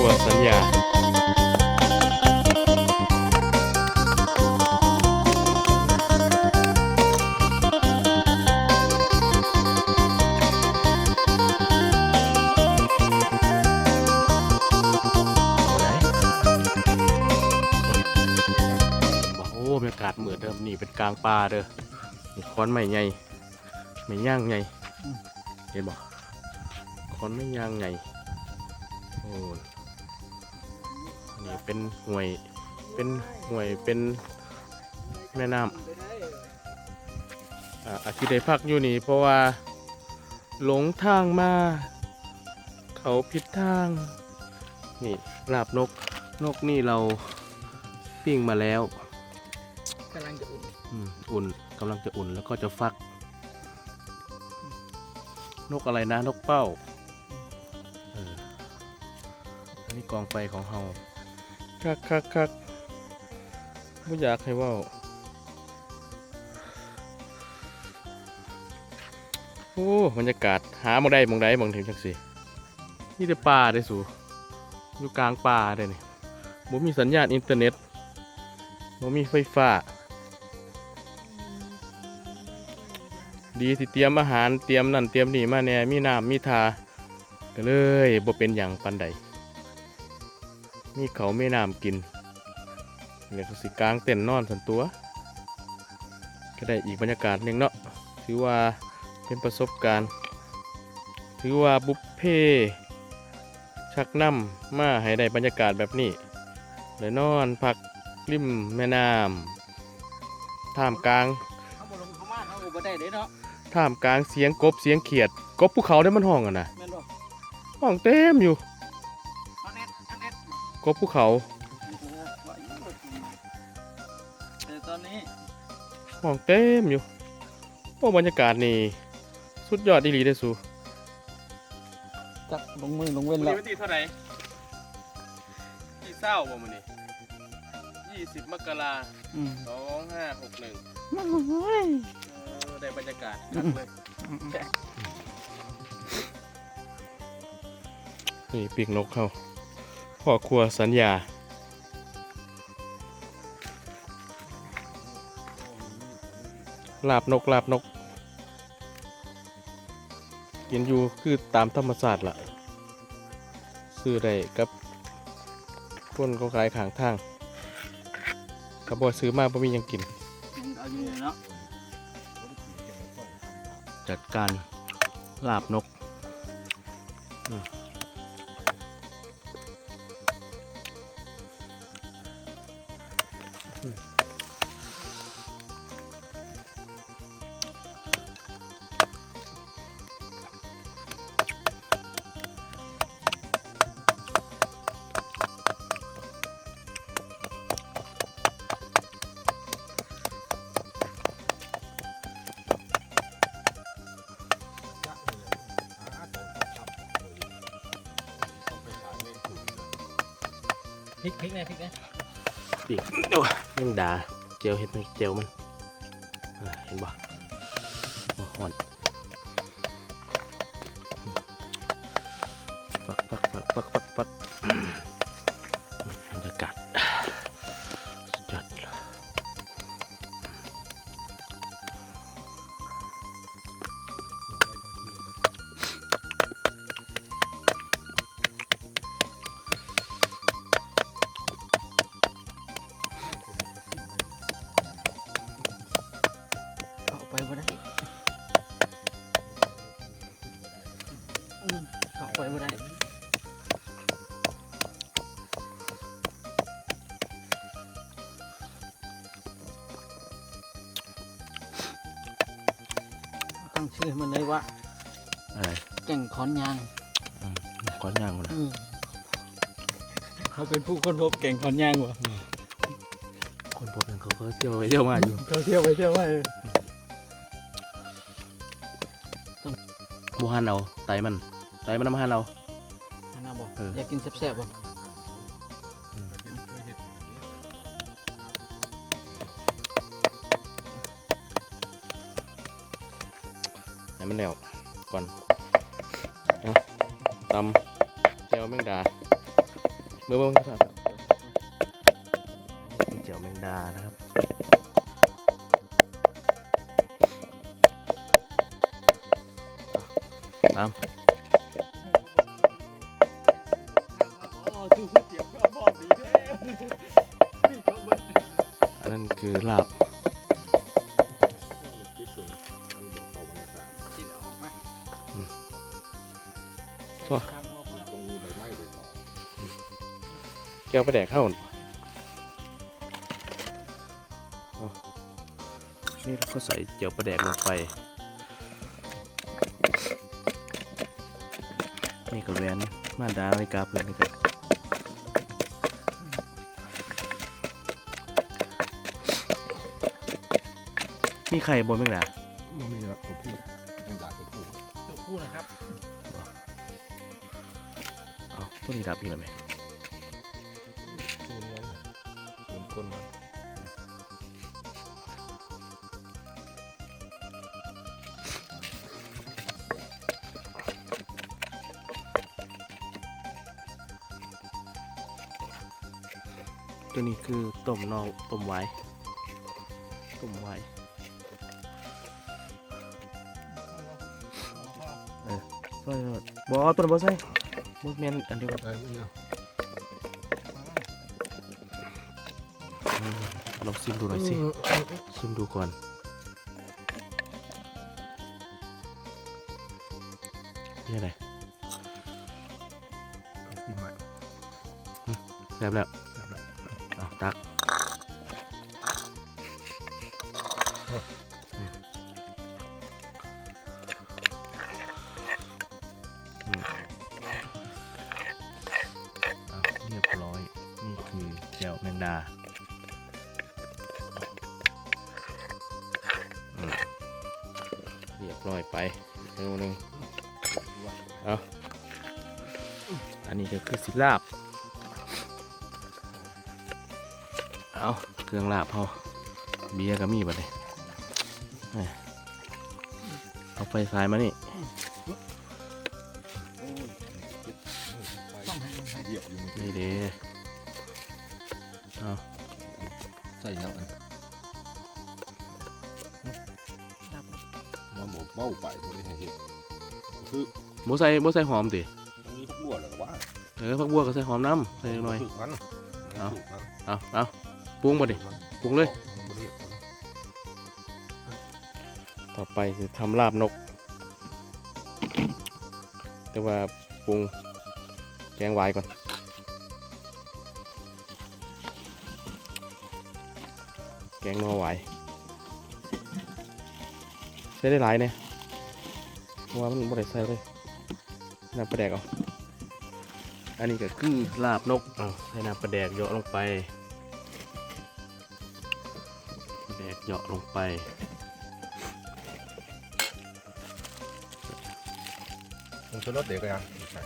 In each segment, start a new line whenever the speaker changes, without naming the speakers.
รัวสัญญาเอาไหนบอกโอ้บรรยากาศเหมือนเดิมนี่เป็นกลางป่าเด้อค้อนใหม่ใหญ่ไม่ย่างใหญ่เห็นบอกค้อนไม่ย่างใหญ่โอ้ เป็นห่วย เป็นห่วย เป็นแม่น้ำอ่าอาทิตย์ได้พักอยู่นี่เพราะว่าหลงทางมา เขาผิดทาง นี่ลาบนก นกนี่เราปิ้งมาแล้ว
กำลังจะอุ่น
อืมอุ่นกำลังจะอุ่นแล้วก็จะฟัก นกอะไรนะนกเป้าเอออันนี้กองไฟของเฮา คักคักคักไม่อยากให้ว่าโอ้บรรยากาศหามองได้มองได้มองถึงจังสินี่แต่ป่าได้สูอยู่กลางป่าได้นี่บ่มีสัญญาณอินเทอร์เน็ตบ่มีไฟฟ้า ดีที่เตรียมอาหารเตรียมนั่นเตรียมนี่มาแน่มีน้ำมีทาก็เลยบ่เป็นอย่างปันใด มีเขาวไม่น้ำกินเนี่ยก็สิกลางเต็นท์นอนสันตัว ก็ได้อีกบรรยากาศหนึ่งเนาะถือว่าเป็นประสบการณ์ ถือว่าบุฟเฟ่ชักน้ำมาให้ได้บรรยากาศแบบนี้เลยนอนพักริมแม่น้ำท่ามกลาง
เขาบ่ลงเขามาเขาบ่ได้เด้เนาะ
ท่ามกลางเสียงกบเสียงเขียด กบภูเขาได้มันห้องอะนะ
แม่นบ่
ห้องเต็มอยู่ กบภูเขา
โอ้โหว่าอยู่แต่ตอนนี้
ห้องเต็มอยู่โอ้บรรยากาศนี่ สุดยอดดีหลีได้อสู
จักลงมือลงเว้นแล้ว
วันที่เท่าไหร่ยี่เศร้าบ่มื้อนี้ยี่สิบมกรา
อืม
สองห้าหกหนึ่ง
โอ้ย
ได้บรรยากาศ
คักเลย
นี่ปีกนกเข้า พ่อครัวสัญญา ลาบนกลาบนก กินอยู่คือตามธรรมศาสตร์ล่ะ ซื้อได้กับคนเขาขายขางทางกระบอกซื้อมาบ่มีหยังกิน
เอาอยู่เนาะ
จัดการลาบนก เจียวเห็ดไหมเจียวมันเห็นบ่หอน
ตั้งชื่อให้มันเลยว่า
อะไร
แก่งขอนยาง
อืมก้อนย่างมันนะ
อืมเขาเป็นผู้ค้นพบแก่งขอนยางวะ
คนพบกันเขาก็เที่ยวไปเที่ยวมาอยู่
เขาเที่ยวไปเที่ยวมา
บูฮันเอาไตมันไตมันน้ำฮันเอา
อันน่าบอก
เอออ
อยากกินแซ่บๆบ่
ให้ มันแล้วก่อนเอาตำเจียวแมงดาเบิ่งเบิ่งครับนี่เจียวแมงดานะครับตาม
อ๋อดูเก็บก็บอกดีแท้นี่เขาเบิ่ง
อันนั้นคือลาบ แก้วไปแดกเข้าอ๋อนี่เราก็ใส่เจียวปลาแดกลงไป นี่ก็แหวนมาดานาฬิกาเพื่อนนี่ก็มีใครบนไหมล่ะ
มันมีแบบตัวผู้ยังด่าตัวผู้
ตัวผู้นะครับ
เอาต้นนี้ดับอีกแล้วไหม
เหมือนก้นมัน
ตัวนี้คือต้มนองต้มไว้ต้มไว้ใส่เลยบอต้นบอใส่บอแมนอันเดียวกัน ลองชิมดูหน่อยสิชิมดูก่อน นี่อะไร
กินไว้
แซ่บแล้ว ลาบ เอาเครื่องลาบพอเบียร์ก็มีบัดเลยเอาไฟสายมานี่
ต้องให้มันให้
เหยียบอยู่
นี่เด้เอา
ใส่แล้วอัน
ดับ
มันหมเบ้าไปตัวนี้ให้เห็ดคือ
โมใส่โมใส่หอมติ
เอ
อผักบัวก็ใส่หอมน้ำใส่หน่อย
ถูกมัน
เอา
ถูกมัน
เอาเอาปรุงบ่ดิ ปรุงเลย
มันบ่ได้
ต่อไปจะทำลาบนก แต่ว่าปรุงแกงไว้ก่อน แกงหนอไว้ใส่ได้หลายเนี่ยเพราะว่ามันบ่ได้ใส่เลยน้ำปลาแดกเอา อันนี้ก็คือลาบนกเอาใส่น้ำปลาแดกเหยาะลงไปปลาแดกเหยาะลงไป
มันจะรสเด็กกันยังใช่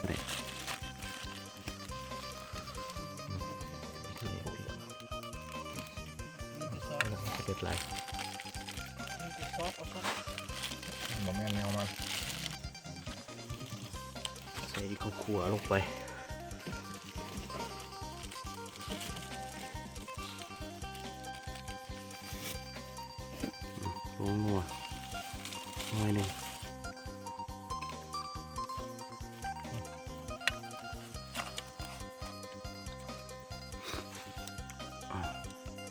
ซอส
จะเป็นไร
ซอสเอาซอส
บ่แม่นแนวมัน
ใส่ข้าวคั่วลงไป ลงนัวหน่อยหนึ่ง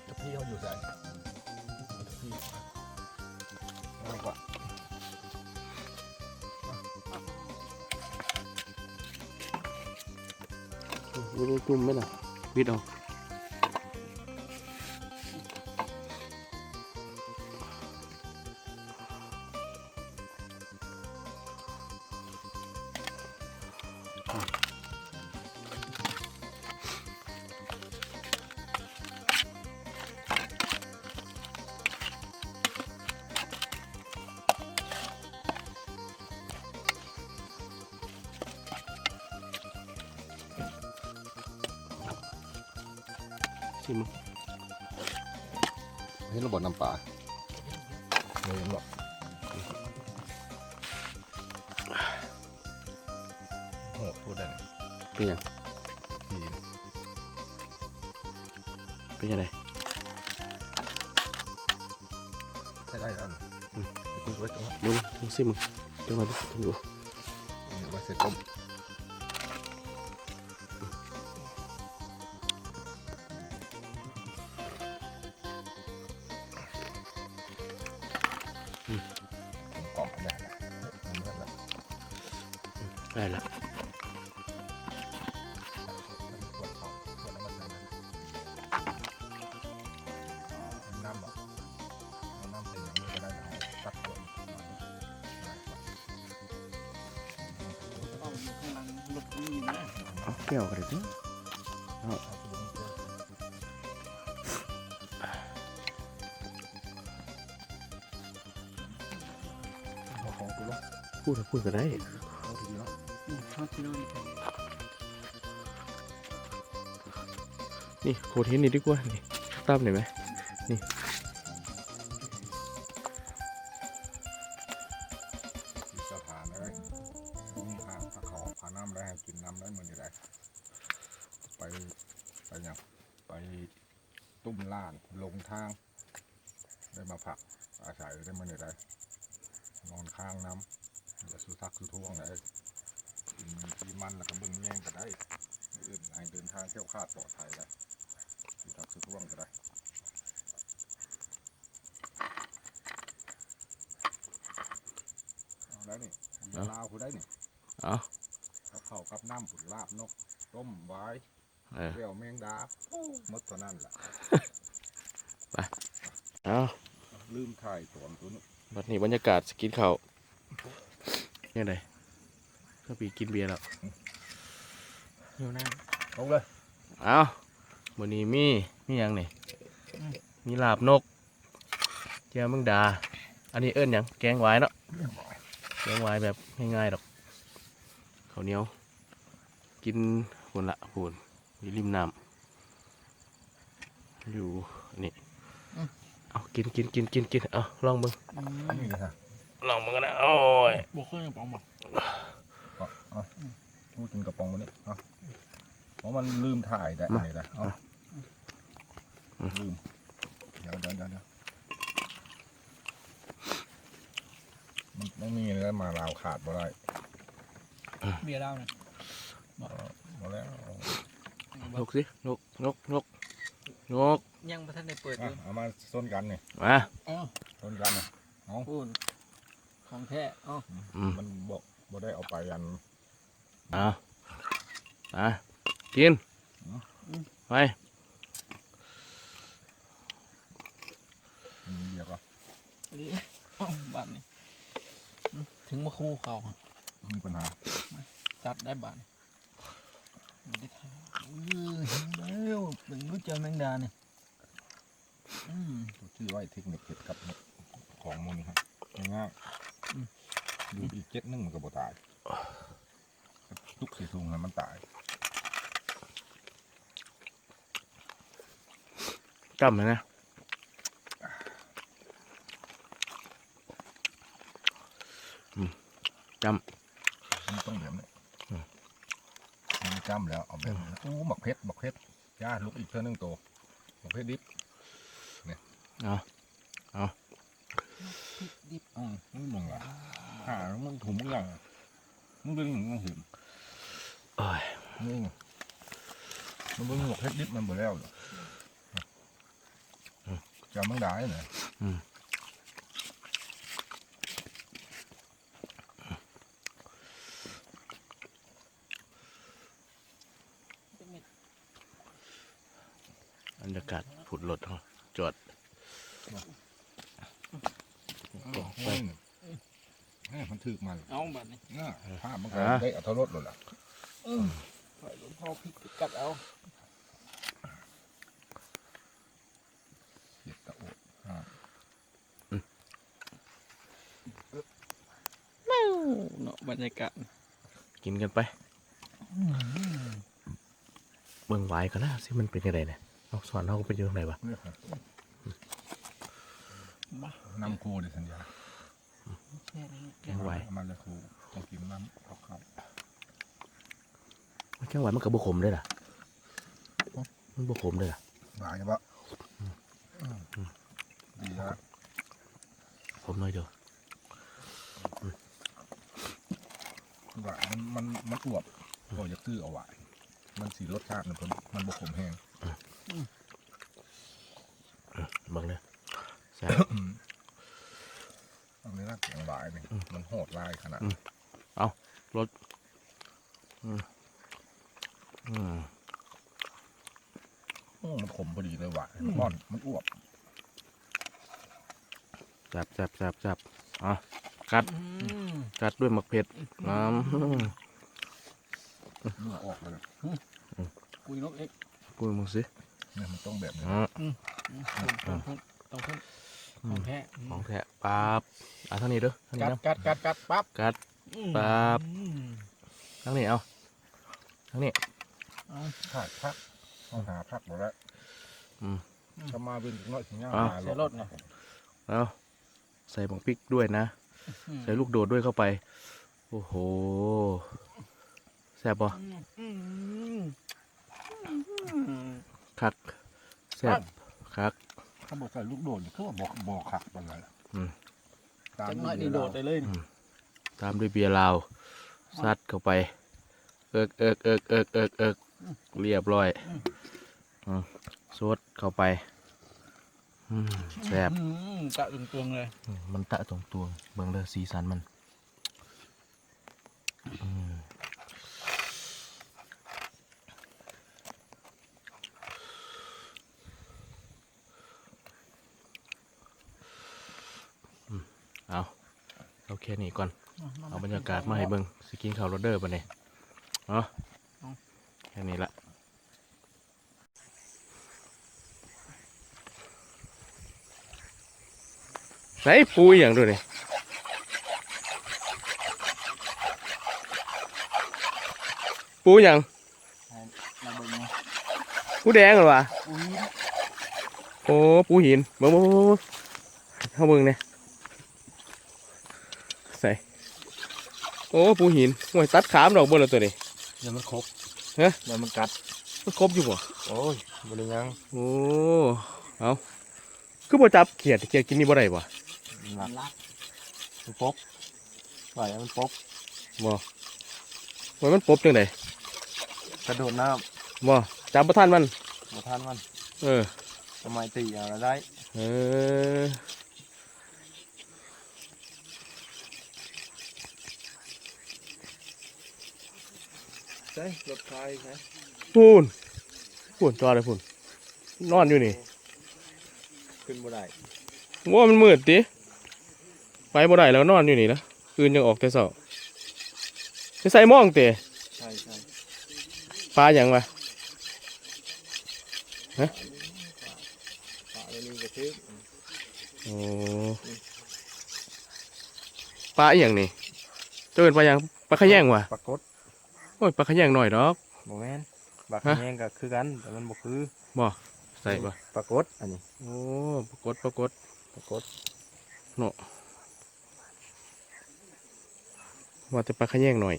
ถ้าพี่เขาอยู่ใส่พี่ง่ายกว่า
วิดจุ่มไหมล่ะวิดเอา ชิม
เห็นระบบน้ำปลาเลยเห็นบ่โอ้พูดได้
เป็นหยัง
ดี
เป็นยังไง
ใช้ได้แล้วกูไว้ตรงนี้
มึงมึงสิมึงจังหวะมึงดู
ไว้เสร็จต้ม ได้ละปวดท้องปวดแล้วมันน้ำบอกน้ำเป็นอย่างนี้ก็ได้ตัดปวด
ต้องข้างหลังรถมีนะ
เอาแก้วกันเลยดิ
ของกูแล้ว
พูดพูดกันได้
นอน
นี่โคเทนนี่ดีกว่านี่ตั้มเห็นไหม
นี่ เอาแล้วนี่ยาลาวผู้ได้นี่
เอา
เขาเข้ากับน้ำผุนลาบนก ต้มไว้
เออ
เปรี้ยวแมงดาโอ้หมดเท่านั้นแหละ
เอา
ลืมถ่ายตัวตัวนู้น
บัดนี้บรรยากาศสกินข้าวยังไงก็ปีกินเบียร์แล้ว
อยู่นั่น
ลงเลย
เอาวันนี้มีมีหยังนี่มีลาบนกเจียวมึงดา อันนี้เอิ้นหยังแกงหวายเนาะ แกงหวายแบบง่ายๆดอกข้าวเหนียว กินผนละผนอยู่ริมน้ำอยู่อันนี่เอากินกินกินกินกินเอาลองมึง
อันนี้เลยฮะ
ลองมึงกันนะโอ้ย
บวกเครื่องปองบอก
เอาเอาพูดถึงกระป๋องวันนี้เอาเพราะมันลืมถ่ายได้อันนี้นะเอาลืมเดี๋ยวเดี๋ยวเดี๋ยวเดี๋ยวมันต้องมีอะไรมาลาวขาดบ่ได้
เบียร์เล่านะ
บ่แล้ว
นกสินกนกนกนก
ยังประทันได้เปิด
อะ
เลย
เอามาส้นกันนี่
มา
อ๋อ
ส้นกันนี่เอา
พูดของแท้อ๋อ
อืม
มันบอกบ่ได้เอาไปอัน
เอาอะกินไป
มีเดียวก็
ดีอ๋อบ้านนี่ถึงมาคู่เขา
มีปัญหา
จัดได้บ้านไม่ได้ทำอือเห็นแล้วเป็นรู้เจอแมงดาเนี่ยอืม
ชื่อไว้เทคนิคเก็บกับของมูนี่ครับง่ายๆดูอีกเจ็ดหนึงมันก็บ่ตายทุกสีทุงให้มันตาย
จำเลยนะอืมจ
มันต้องแบบนี้ มันจำแล้วเอาแบบนี้อู้หมักเพชรหมักเพชรย่าลุกอีกเท่านึงโตหมักเพชรดิบำ
เอา
ดิบ
อืมมึงมึงอะหามึงถุงมึงยังอะมึงดึงมึงหิม
โอ้ย
มึงมันมึงหมักเพชรดิบมันบ่แล้วเหรอจำมึงได้เหรอ
บ รรยากาศผุดรถเขาจอด
ไปมันถึกมัน
เอาบ้านนี่
น่าภาพมันก็ได้อัตรสเลยล่ะ
ปล่อยหลวงพ่อพริกกัดเอา
เด็ดตะโอดอ่า
เนาะบรรยากาศ
กินกันไป เบิ่งไว้กันนะสิมันเป็นยังไงเนี่ย เอาสอนเราเป็นยังไงวะ
เนี่ยครับ
บ้า
น้ำครูดิสัญญา
แค่นี้
แกงไว้
มันเลยครูต้องกินน้ำเขาเข้า
แกงไว้มันกับบุขมด้วยล่ะมันบุขมด้วยล่ะ
หลายใช่ปะ
ข
ดีแล้ว
ผมหน่อยเดียว
หวานมันมันมันอวบก็จะคือเอาหวานมันสีรสชาติมันมันบกขมแห้ง
เบังเลยแซ่บ
อันนี้น่าเสียงหวายนี่มันโหดลายขนาด
อืมอืม
โอ้มันขมพอดีเลยหวานมันอ่อน มันอวบ
แซ่บแซ่บแซ่บแซ่บอะกัด กัดด้วยหมักเผ็ดน้
เนื้อออกเลย
คุยนกเอ็กำ
ปุ้ยมึงสิ
เนี่ยมันต้องแบบนี้
อะ
ต้องต้องต้องต้องของแท้
ของแท้ปั๊บอะทางนี้เด้อทางนี้
กัด
นะ
กัดกัดกัดปั๊บ
กัด ปั๊บ
อืม
ทางนี้เอาทางนี้
เอา
ผักพักต้องหาพักหมดแล้ว
อืม
จะมาเป็นน้อยถึงย่า
อะ
หา
ใส่รถนะ
เอาใส่บังพริกด้วยนะ ใส่ลูกโดดด้วยเข้าไป โอ้โหแซ่บปะ
อืมอืมอืม
คักแซ่บคัก
เขาบอกใส่ลูกโดดนี่คือว่าบอกบอกขักไปเลย
อืม
ตาม
จังน้อยนี่โดดได้เลยนี่
ตามด้วยเบียร์ลาวซัดเข้าไป เอิกเอิกเอิกเอิกเอิกเอิกเรียบร้อยอืมซดเข้าไปอืมแซ่บ
อืมกะตรงๆเลย
อืมมันตะตรงตัวเบิ่งเลยสีสันมัน อืมอืมเอาเอา แค่นี้ก่อน เอาบรรยากาศมาให้เบิ่งสกินข่าวโรเดอร์ปะเนี่ยเนาะแค่นี้ละใส่ปูอหย่างด้วยนี่ปูอหย่าง
มาเบิ่งนะ
ปูแดงเหรอวะ
อุ้ย
โอ้ปูหินเบิ่งเบิ่งเบิ่งเบิ่งเข้าเบิ่งเนี่ย ใส่โอ้ปูหินโอ้ยตัดขามดอกบนแล้วตัวนี้
เดี๋ยวมันครบ
ฮะ
เดี๋ยวมันกัด
มันครบอยู่บ่
โอ้ยบริยัง
โอ้เอาคือบ่จับเขียดเขียดกินนี่บ่ได้บ่
หลักมันป๊บปล่อยให้มันป๊บ
บ่ว่ามันปบจังได
กระโดดน้
บ่จับบ่ทันมันำ
มาทานมัน
เออ
ทำไมตีอะไรได้
เออ
ใช่รถไฟใช่
พูนพูนจอเลยพูนนอนอยู่นี่
ขึ้นบ่ได้
ว่ามันมืดติไปบ่ได้แล้วนอนอยู่นี่นะคืนยังออกแต่เช้าไปใส่หม่องเตะ
ใช่ใช่
ปลาหยังวะ
ปลาไม่มีกระทึก
โอ้ปลาอหย่างนี่เจ้าเป็นปลาหยังปลาขะแยงวะ
ปรากฏ
โอ้ยปลาขะแยงหน่อยดอก
โมแมนบัก
ฮะ
แยงก็คือกันแต่มันบ่คือ
ใส่ปะ
ปรากฏอันนี้
โอ้ปรากฏปรากฏ
ปรากฏ
ว่าจะปลาขะแยงหน่อย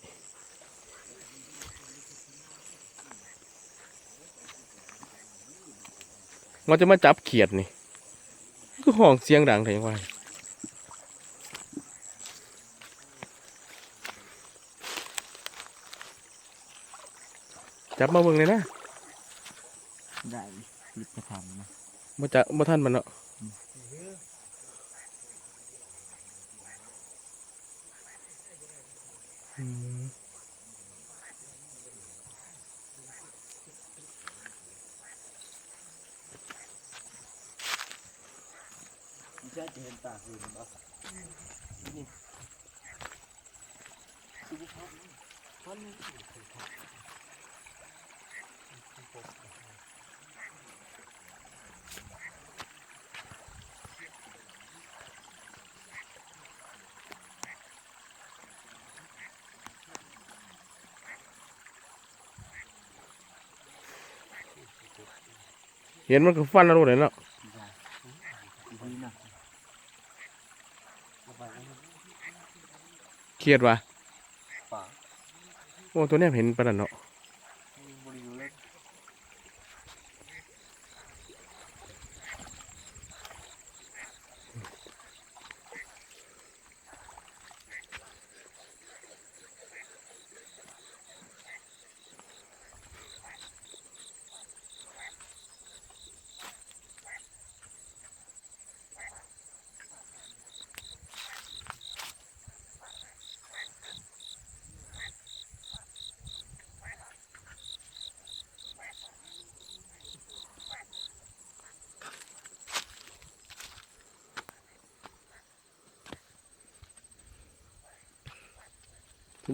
ว่าจะมาจับเขียดนี่ก็ห้องเสียงดังแถงว่า จับมาเบิ่งเลยนะ
ได้หยิบไปทำนะ
มาจะมาท่านมันเนาะอืม
จะเห็นตาอยู่บ่
เห็นมันก็ฟันแล้วเลยเนาะ
ดีนะ
เครียดว่ะ
ป่า
โอ้ตัวเนี้ยเห็นปานนั้นเนาะ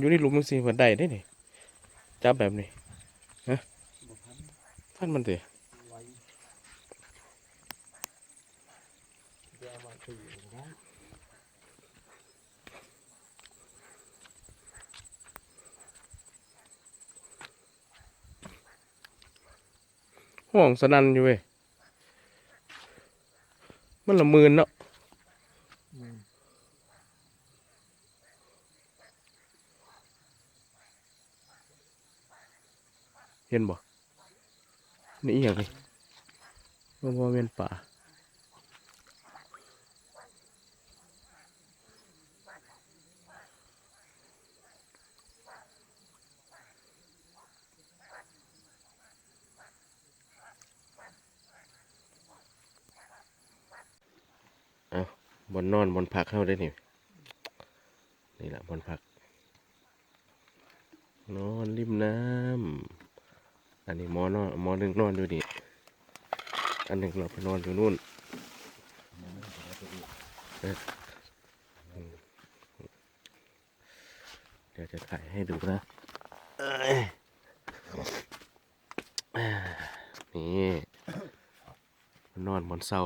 อยู่ในหลุมมันสิมันได้ได้นี่จับแบบนี้
บ่พัน
ท่านมันเถอะ
ห้อามาตีได้
ห่วงสนันอยู่เว้ยมันละหมืนเนาะ เห็นบ่นี่อย่างนี้มันว่เป็นป่าเอาบนนอนบนพักเข้าได้นี่นี่แหละบนพัก นอนริมน้ำ อันนี้หมอนอนหมอหนึ่งนอนอยู่นี่อันหนึ่งเราไปนอนอยู่นู่นเดี๋ยวจะถ่ายให้ดูนะเอ้ยอ่านี่นอนบนเสา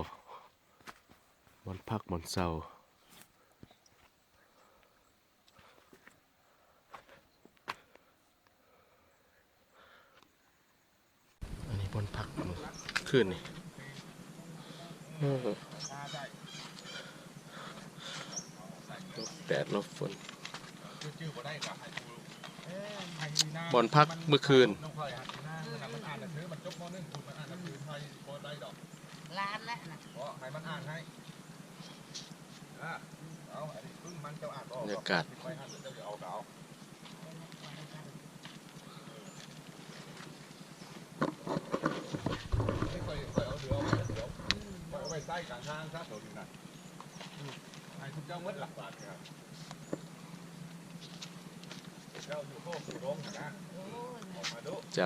บนพักบนเสาอันนี้บนพัก ขึ้นนี่เออลบแดดลบฝน
ชื่อบ่ได้ก็ให้ดูเอ๊ะให้ดีนะ
บอนพักเมื่อคืน
น้องพลอยหันหน้าขนาดมันอ่านหนังสือมันจบมหนึ่งคุณมันอ่านหนังสือไทยบ่ได้ดอก
ล้านแล้วนะ
เพราะให้มั ไปใส่กลางทางซะตัวนี้นะอืมให้ทุกเจ้าหมดหลักบาทครับเจ้าอยู่โคกอยู่โรงนะออกมาดู
จ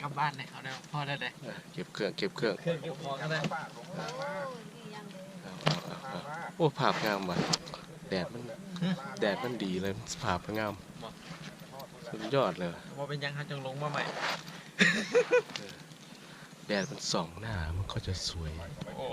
กลับบ้านเนี่ยเอาได้พอได้เลยำ
เก็บเครื่องเก็บเครื่อง
เคยเก็บของกันเลย
ป้าลงทางมา
โอ้ยนี่ยังเลย
เอาเอาเอา
ทาง
เอา
มา
โอ้ภาพงามว่ะแดดมันแดดมันดีเลยภาพมันงามสุดยอดเลย
ว่าเป็นยังฮันจังลงมาใหม่
แดดมันส่องหน้ามันก็จะสวย
โอ้